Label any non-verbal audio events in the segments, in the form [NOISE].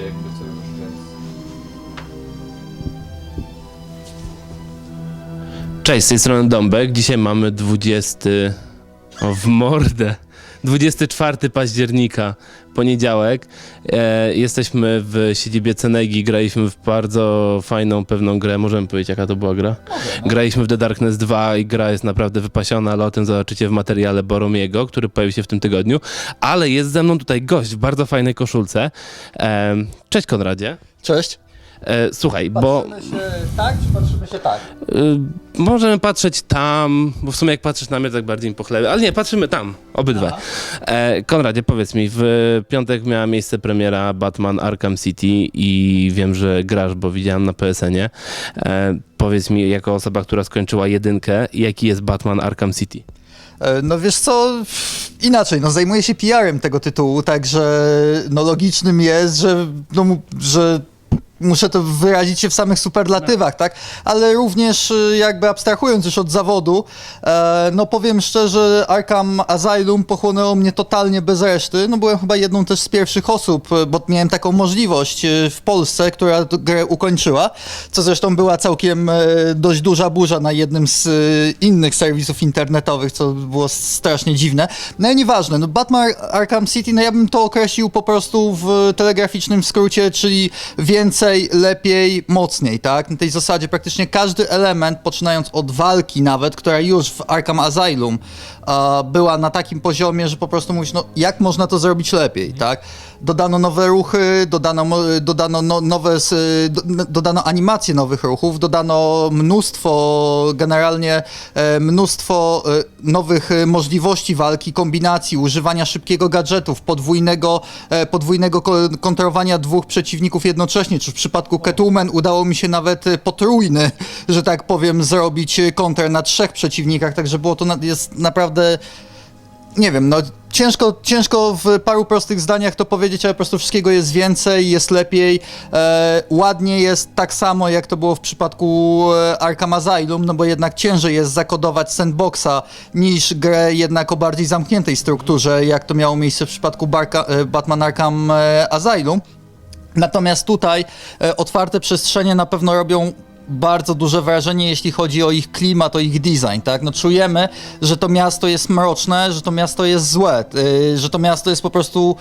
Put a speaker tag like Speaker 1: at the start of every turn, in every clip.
Speaker 1: jakby co już, więc...
Speaker 2: Cześć, z tej strony Dąbek. Dzisiaj mamy 20. O, w mordę. 24 października, poniedziałek. E, jesteśmy w siedzibie Cenegi, graliśmy w bardzo fajną, pewną grę. Możemy powiedzieć, jaka to była gra? Graliśmy w The Darkness 2 i gra jest naprawdę wypasiona, ale o tym zobaczycie w materiale Boromiego, który pojawi się w tym tygodniu. Ale jest ze mną tutaj gość w bardzo fajnej koszulce. E, cześć Konradzie.
Speaker 3: Cześć.
Speaker 2: E, słuchaj, bo...
Speaker 3: Patrzymy się tak, czy patrzymy się tak?
Speaker 2: Y, możemy patrzeć tam, bo w sumie jak patrzysz na mnie, tak bardziej mi pochlebia, ale nie, patrzymy tam, obydwa. E, Konradzie, powiedz mi, w piątek miała miejsce premiera Batman Arkham City i wiem, że grasz, bo widziałem na PSN-ie. E, powiedz mi, jako osoba, która skończyła jedynkę, jaki jest Batman Arkham City?
Speaker 3: E, No wiesz co, inaczej, no zajmuję się PR-em tego tytułu, także no logicznym jest, że, no, że muszę to wyrazić się w samych superlatywach, tak? Ale również y, jakby abstrahując już od zawodu, e, no powiem szczerze, Arkham Asylum pochłonęło mnie totalnie bez reszty. No byłem chyba jedną też z pierwszych osób, y, bo miałem taką możliwość y, w Polsce, która grę ukończyła, co zresztą była całkiem e, dość duża burza na jednym z innych serwisów internetowych, co było strasznie dziwne. No ale nieważne, no Batman Arkham City, no ja bym to określił po prostu w telegraficznym skrócie, czyli więcej, lepiej, mocniej, tak? Na tej zasadzie praktycznie każdy element, poczynając od walki nawet, która już w Arkham Asylum a, była na takim poziomie, że po prostu mówisz, no jak można to zrobić lepiej, tak? Dodano nowe ruchy, dodano, dodano no, nowe, dodano animacje nowych ruchów, dodano mnóstwo, generalnie e, mnóstwo e, nowych możliwości walki, kombinacji, używania szybkiego gadżetów, podwójnego, e, podwójnego ko- kontrowania dwóch przeciwników jednocześnie, czy w przypadku Catwoman udało mi się nawet potrójny, że tak powiem, zrobić kontr na trzech przeciwnikach, także było to jest naprawdę nie wiem, no ciężko, ciężko w paru prostych zdaniach to powiedzieć, ale po prostu wszystkiego jest więcej, jest lepiej, e, ładnie jest tak samo jak to było w przypadku e, Arkham Asylum, no bo jednak ciężej jest zakodować sandboxa niż grę jednak o bardziej zamkniętej strukturze, jak to miało miejsce w przypadku e, Batman Arkham e, Asylum. Natomiast tutaj e, otwarte przestrzenie na pewno robią bardzo duże wrażenie, jeśli chodzi o ich klimat, o ich design, tak? No czujemy, że to miasto jest mroczne, że to miasto jest złe, y, że to miasto jest po prostu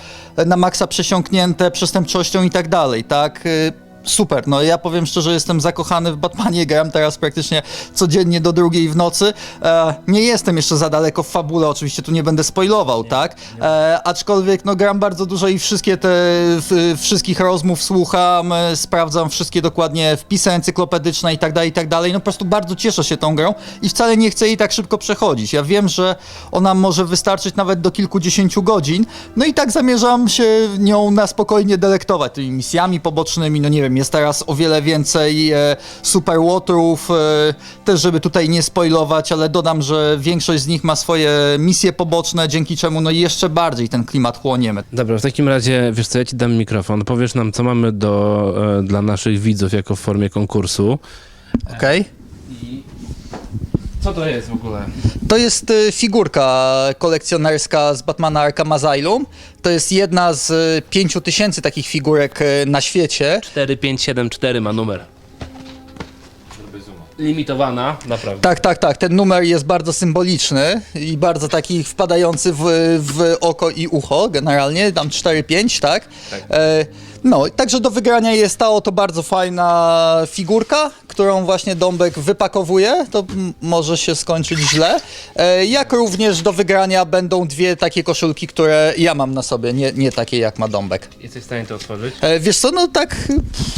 Speaker 3: na maksa przesiąknięte przestępczością i tak dalej, tak? Y, Super, no ja powiem szczerze, jestem zakochany w Batmanie, gram teraz praktycznie codziennie do drugiej w nocy. E, nie jestem jeszcze za daleko w fabule, oczywiście tu nie będę spoilował, tak? E, aczkolwiek no gram bardzo dużo i wszystkie te, w, wszystkich rozmów słucham, e, sprawdzam wszystkie dokładnie wpisy encyklopedyczne i tak dalej, i tak dalej. No po prostu bardzo cieszę się tą grą i wcale nie chcę jej tak szybko przechodzić. Ja wiem, że ona może wystarczyć nawet do kilkudziesięciu godzin, no i tak zamierzam się nią na spokojnie delektować tymi misjami pobocznymi, no nie wiem, jest teraz o wiele więcej e, super waterów, e, też żeby tutaj nie spoilować, ale dodam, że większość z nich ma swoje misje poboczne, dzięki czemu no jeszcze bardziej ten klimat chłoniemy.
Speaker 2: Dobra, w takim razie, wiesz co, ja ci dam mikrofon, powiesz nam, co mamy do, e, dla naszych widzów jako w formie konkursu.
Speaker 3: Okej?
Speaker 2: Co to jest w ogóle?
Speaker 3: To jest y, figurka kolekcjonerska z Batmana Arkham Asylum. To jest jedna z y, pięciu tysięcy takich figurek y, na świecie.
Speaker 2: 4574 ma numer. Limitowana, naprawdę.
Speaker 3: Tak, tak, tak. Ten numer jest bardzo symboliczny i bardzo taki wpadający w, w oko i ucho generalnie. Tam 4-5, tak? E, no, także do wygrania jest ta oto bardzo fajna figurka, którą właśnie Dąbek wypakowuje. To może się skończyć źle. E, jak również do wygrania będą dwie takie koszulki, które ja mam na sobie, nie, nie takie jak ma Dąbek.
Speaker 2: Jesteś w stanie to otworzyć?
Speaker 3: E, wiesz co, no tak...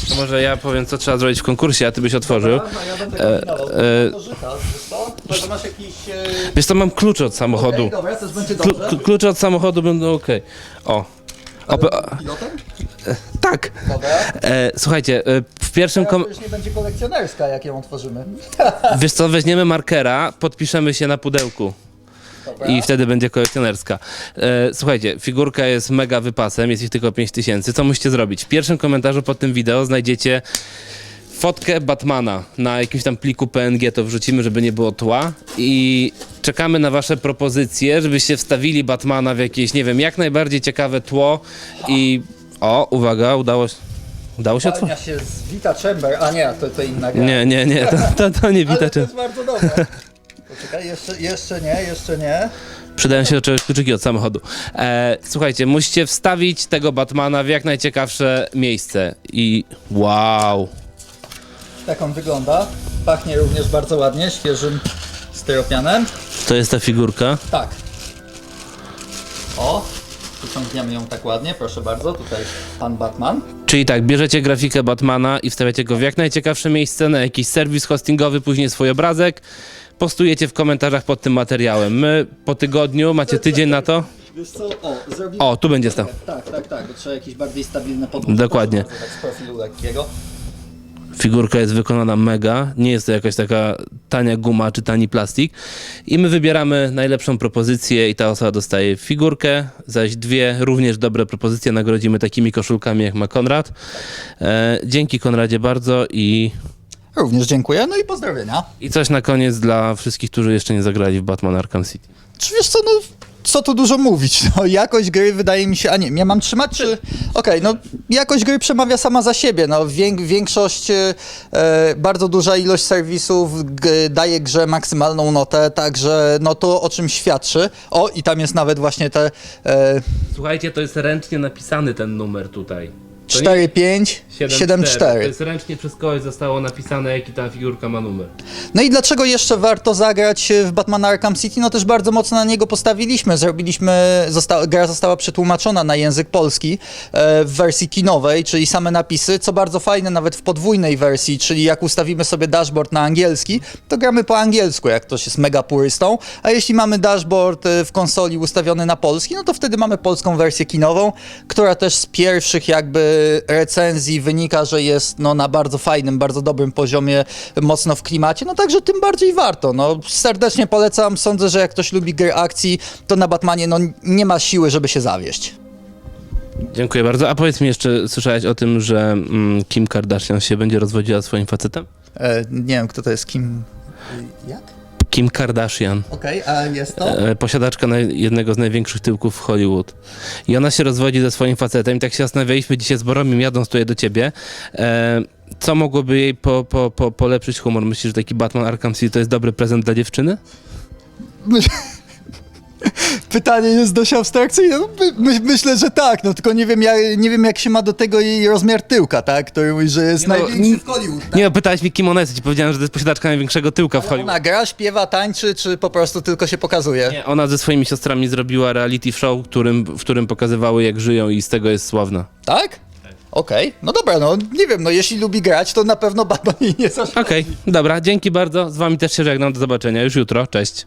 Speaker 2: To może ja powiem, co trzeba zrobić w konkursie, a ty byś otworzył.
Speaker 3: Ja będę
Speaker 2: kombinował. e,
Speaker 3: Może masz jakiś...
Speaker 2: Wiesz co, mam klucze od samochodu.
Speaker 3: dobra, też będzie
Speaker 2: Klu, klu- klucze od samochodu będą ok. O. Ope-
Speaker 3: Pilotem?
Speaker 2: tak.
Speaker 3: Dobra.
Speaker 2: E, słuchajcie, e, w pierwszym kom-
Speaker 3: To już nie będzie kolekcjonerska, jak ją otworzymy. [LAUGHS]
Speaker 2: Wiesz co, weźmiemy markera, podpiszemy się na pudełku.
Speaker 3: Dobra.
Speaker 2: I wtedy będzie kolekcjonerska. E, słuchajcie, figurka jest mega wypasem, jest ich tylko 5000. Co musicie zrobić? W pierwszym komentarzu pod tym wideo znajdziecie fotkę Batmana na jakimś tam pliku PNG, to wrzucimy, żeby nie było tła i czekamy na wasze propozycje, żebyście wstawili Batmana w jakieś, nie wiem, jak najbardziej ciekawe tło i o, uwaga, udało się. Udało się otworzyć?
Speaker 3: się z Vita Chamber, a nie, to, to inna gra.
Speaker 2: Nie, nie, nie, to, to, to nie
Speaker 3: Ale
Speaker 2: widać.
Speaker 3: to jest bardzo dobre. Poczekaj, jeszcze, jeszcze nie, jeszcze nie.
Speaker 2: Przydają się do czegoś kluczyki od samochodu. E, słuchajcie, musicie wstawić tego Batmana w jak najciekawsze miejsce. I wow.
Speaker 3: Tak on wygląda. Pachnie również bardzo ładnie, świeżym styropianem.
Speaker 2: To jest ta figurka.
Speaker 3: Tak. O, wyciągniemy ją tak ładnie, proszę bardzo, tutaj pan Batman.
Speaker 2: Czyli tak, bierzecie grafikę Batmana i wstawiacie go w jak najciekawsze miejsce, na jakiś serwis hostingowy, później swój obrazek. Postujecie w komentarzach pod tym materiałem. My po tygodniu, macie tydzień na to.
Speaker 3: Wiesz co, o, zrobimy...
Speaker 2: O, tu będzie stał.
Speaker 3: Tak, tak, tak, bo trzeba jakieś bardziej stabilne podłoże.
Speaker 2: Dokładnie.
Speaker 3: Tak z profilu lekkiego.
Speaker 2: Figurka jest wykonana mega, nie jest to jakaś taka tania guma czy tani plastik. I my wybieramy najlepszą propozycję i ta osoba dostaje figurkę, zaś dwie również dobre propozycje nagrodzimy takimi koszulkami jak ma Konrad. E, dzięki Konradzie bardzo i,
Speaker 3: Również dziękuję, no i pozdrowienia.
Speaker 2: i coś na koniec dla wszystkich, którzy jeszcze nie zagrali w Batman Arkham City.
Speaker 3: Czy wiesz co, no co tu dużo mówić, [LAUGHS] no jakość gry wydaje mi się, a nie, ja mam trzymać czy... Okej, no jakość gry przemawia sama za siebie, no wiek, większość, e, bardzo duża ilość serwisów g, daje grze maksymalną notę, także no to o czym świadczy. O, i tam jest nawet właśnie te e,
Speaker 2: Słuchajcie, to jest ręcznie napisany ten numer tutaj.
Speaker 3: 4, 5, 7, 4.
Speaker 2: To jest ręcznie przez kogoś zostało napisane, jaki ta figurka ma numer.
Speaker 3: No i dlaczego jeszcze warto zagrać w Batman Arkham City? No też bardzo mocno na niego postawiliśmy. Zrobiliśmy, zosta gra została przetłumaczona na język polski e, w wersji kinowej, czyli same napisy, co bardzo fajne nawet w podwójnej wersji, czyli jak ustawimy sobie dashboard na angielski, to gramy po angielsku, jak ktoś jest mega purystą, a jeśli mamy dashboard e, w konsoli ustawiony na polski, no to wtedy mamy polską wersję kinową, która też z pierwszych jakby recenzji wynika, że jest no, na bardzo fajnym, bardzo dobrym poziomie, mocno w klimacie, no także tym bardziej warto. No, serdecznie polecam, sądzę, że jak ktoś lubi gry akcji, to na Batmanie no, nie ma siły, żeby się zawieść.
Speaker 2: Dziękuję bardzo. A powiedz mi jeszcze, słyszałeś o tym, że mm, Kim Kardashian się będzie rozwodziła swoim facetem?
Speaker 3: E, nie wiem, kto to jest, kim... Jak?
Speaker 2: Kim Kardashian.
Speaker 3: Okej, a jest to?
Speaker 2: E, posiadaczka naj, jednego z największych tyłków w Hollywood. I ona się rozwodzi ze swoim facetem i tak się zastanawialiśmy dzisiaj z Boromim jadąc tutaj do ciebie, e, co mogłoby jej po, po, po, polepszyć humor? Myślisz, że taki Batman Arkham City to jest dobry prezent dla dziewczyny? [LAUGHS]
Speaker 3: Pytanie jest dość abstrakcyjne. No, my, my, myślę, że tak, no tylko nie wiem, jak, nie wiem jak się ma do tego jej rozmiar tyłka, tak? Który mówi, że jest
Speaker 2: Nie no,
Speaker 3: największy w Hollywood. Tak?
Speaker 2: Nie, no, pytałeś mnie kim ona jest ci powiedziałem, że to jest posiadaczka największego tyłka w Hollywood.
Speaker 3: Ona gra, śpiewa, tańczy, czy po prostu tylko się pokazuje?
Speaker 2: Nie, ona ze swoimi siostrami zrobiła reality show, w którym, w którym pokazywały jak żyją i z tego jest sławna.
Speaker 3: Tak? Okej, no dobra, no nie wiem, no jeśli lubi grać, to na pewno Batman jej nie zaszkodzi.
Speaker 2: Okej, dobra, dzięki bardzo. Z wami też się żegnam. Do zobaczenia już jutro. Cześć.